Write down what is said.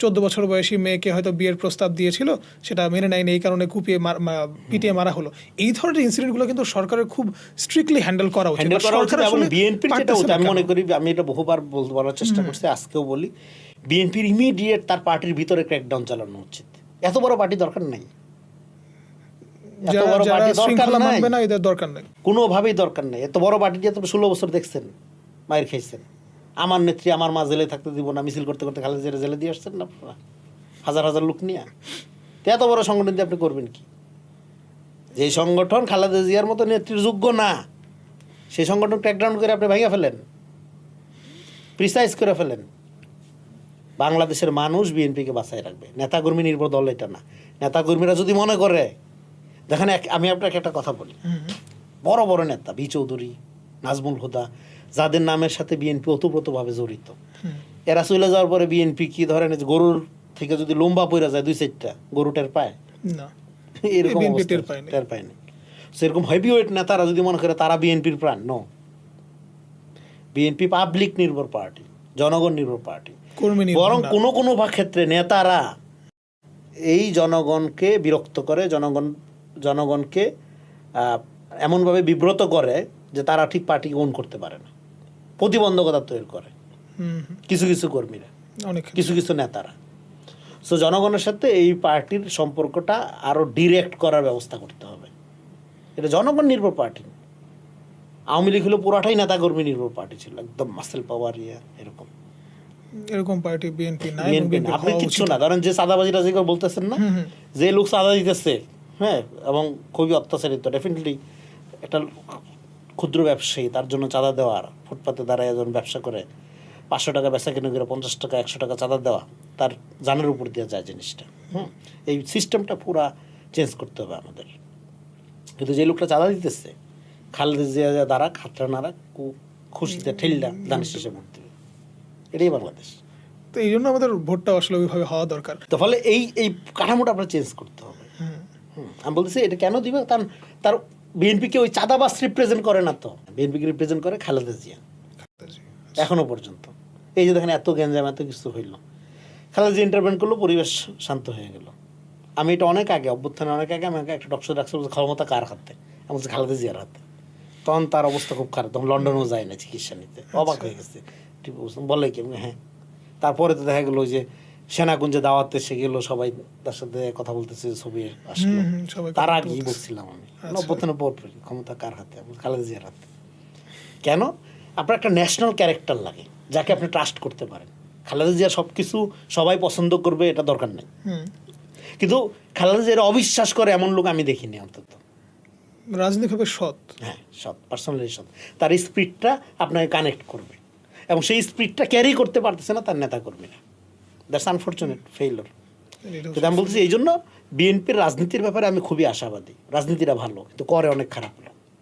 চোদ্দ বছর বয়সী মেয়েকে হয়তো বিয়ের প্রস্তাব দিয়েছিল সেটা মেনে নেয়নি এই কারণে কুপিয়ে পিটিয়ে মারা হলো। এই ধরনের ইনসিডেন্টগুলো কিন্তু সরকারের খুব স্ট্রিক্টলি হ্যান্ডেল করা উচিত। সরকার বিএনপির যেটা আমি মনে করি আমি এটা বহুবার বলতে বলার চেষ্টা করছি আজকেও বলি বিএনপির ইমিডিয়েট তার পার্টির ভিতরে ক্র্যাকডাউন চালানো উচিত। এত বড় পার্টি দরকার নাই। কোনোভাবেই দরকার নেই। এত বড় পার্টি দিয়ে আপনি ষোলো বছর দেখছেন মায়ের খাইছেন। আমার নেত্রী আমার মা জেলে থাকতে দিব না মিছিল করতে করতে খালেদা জিয়ার জেলে দিয়ে আসছেন না আপনারা? হাজার হাজার লোক নিয়ে? তো এত বড় সংগঠন দিয়ে আপনি করবেন কি? যে সংগঠন খালেদা জিয়ার মতো নেত্রীর যোগ্য না সেই সংগঠন ক্র্যাকডাউন করে আপনি ভেঙে ফেলেন প্রিসাইজ করে ফেলেন। বাংলাদেশের মানুষ বিএনপিকে বাঁচাই রাখবে। নেতাকর্মী নির্ভর দল এটা না। নেতাকর্মীরা যদি মনে করে দেখেন আমি আপনাকে একটা কথা বলি। বড় বড় নেতা বি চৌধুরী নাজমুল হুদা যাদের নামের সাথে বিএনপি ওতপ্রোতভাবে জড়িত। এরা চলে যাওয়ার পরে বিএনপি কি ধরেন গরুর থেকে যদি লম্বা পড়ে যায় দুই চারটা গরুটার পায়? না। এরকম টের পায়নি। টের সেরকম হেভি ওয়েট নেতারা যদি মনে করে তারা বিএনপির প্রাণ নো বিএনপি পাবলিক নির্ভর পার্টি জনগণ নির্ভর পার্টি বরং না। কোনো কোনো ক্ষেত্রে নেতারা এই জনগণকে বিরক্ত করে জনগণ জনগণকে আহ, এমনভাবে বিব্রত করে যে তারা ঠিক পার্টি ওন করতে পারে না। প্রতিবন্ধকতা তৈরি করে। কিছু কিছু কর্মীরা অনেক কিছু কিছু নেতারা। সো জনগণের সাথে এই পার্টির সম্পর্কটা আরও ডিরেক্ট করার ব্যবস্থা করতে হবে। এটা জনগণ নির্ভর পার্টি। আওয়ামী লীগ হলো পুরাটাই নেতাকর্মী নির্ভর পার্টি ছিল একদম মাসেল পাওয়ার ইয়া এরকম। এরকম পার্টি বিএনপি না বিএনপি আপনি কিচ্ছু না ধরেন যে চাঁদাবাজিরা যেগুলো বলতেছেন না। যে লোক চাঁদা দিতেছে হ্যাঁ এবং খুবই অত্যাচারিত ডেফিনেটলি একটা ক্ষুদ্র ব্যবসায়ী তার জন্য চাঁদা দেওয়ার। ফুটপাতে দাঁড়ায় একজন ব্যবসা করে পাঁচশো টাকা বেচা কিনে করে পঞ্চাশ টাকা একশো টাকা চাঁদা দেওয়া তার জানের উপর দিয়ে যায় জিনিসটা। হুম? এই সিস্টেমটা পুরা চেঞ্জ করতে হবে আমাদের। কিন্তু যে লোকটা চাঁদা দিতেছে খালেদা জিয়া যা দাঁড়া খাতরা নাড়া কু- খুশিতে ঠেললা দান শেষে ভোট দেবে। এটাই বাংলাদেশ। তো এই জন্য আমাদের ভোটটা আসলে ওইভাবে হওয়া দরকার। তো ফলে এই এই কাঠামোটা আপনার চেঞ্জ করতে হবে। হুম। হুম, আমি বলতেছি এটা কেন দিবে? তার তার বিএনপিকে ওই চাঁদাবাস রিপ্রেজেন্ট করে না তো। বিএনপিকে রিপ্রেজেন্ট করে খালেদা জিয়া। এখনও পর্যন্ত। এই যে দেখেন এত গ্যাঞ্জাম এত কিছু হইল। খালেদা জিয়া ইন্টারভেন্ট করল পরিবেশ শান্ত হয়ে গেল। আমি এটা অনেক আগে অভ্যুত্থানে অনেক আগে আমাকে একটা ডক্টর ডাকছে বলছে, ক্ষমতা কার হাতে? আমি বলছি খালেদা জিয়ার হাতে। তখন তার অবস্থা খুব খারাপ। তখন লন্ডনেও যায় না চিকিৎসা নিতে। অবাক হয়ে গেছে। ঠিক বলে কি? হ্যাঁ। তারপরে তো দেখা গেলো যে সেনাকুঞ্জে দাওয়াতে সে গেলো সবাই তার সাথে কথা বলতেছে ছবি আসলো। তার আগেই। বলছিলাম আমি। আচ্ছা। পর ক্ষমতা কার হাতে? খালেদা জিয়ার হাতে। কেন? আপনার একটা ন্যাশনাল ক্যারেক্টার লাগে যাকে আপনি ট্রাস্ট করতে পারেন। খালেদা জিয়া সব কিছু সবাই পছন্দ করবে এটা দরকার নেই। কিন্তু খালেদা জিয়ার অবিশ্বাস করে এমন লোক আমি দেখিনি অন্তত। রাজনৈতিকভাবে সৎ। হ্যাঁ সৎ পার্সোনালি সৎ। তার স্পিডটা আপনাকে কানেক্ট করবে। এবং সেই স্পিডটা ক্যারি করতে পারতেছে না তার নেতা কর্মীরা। দ্যাটস আনফর্চুনেট ফেইলর কিন্তু আমি বলছি এই জন্য বিএনপির রাজনীতির ব্যাপারে আমি খুবই আশাবাদী। রাজনীতিটা ভালো কিন্তু করে অনেক খারাপ।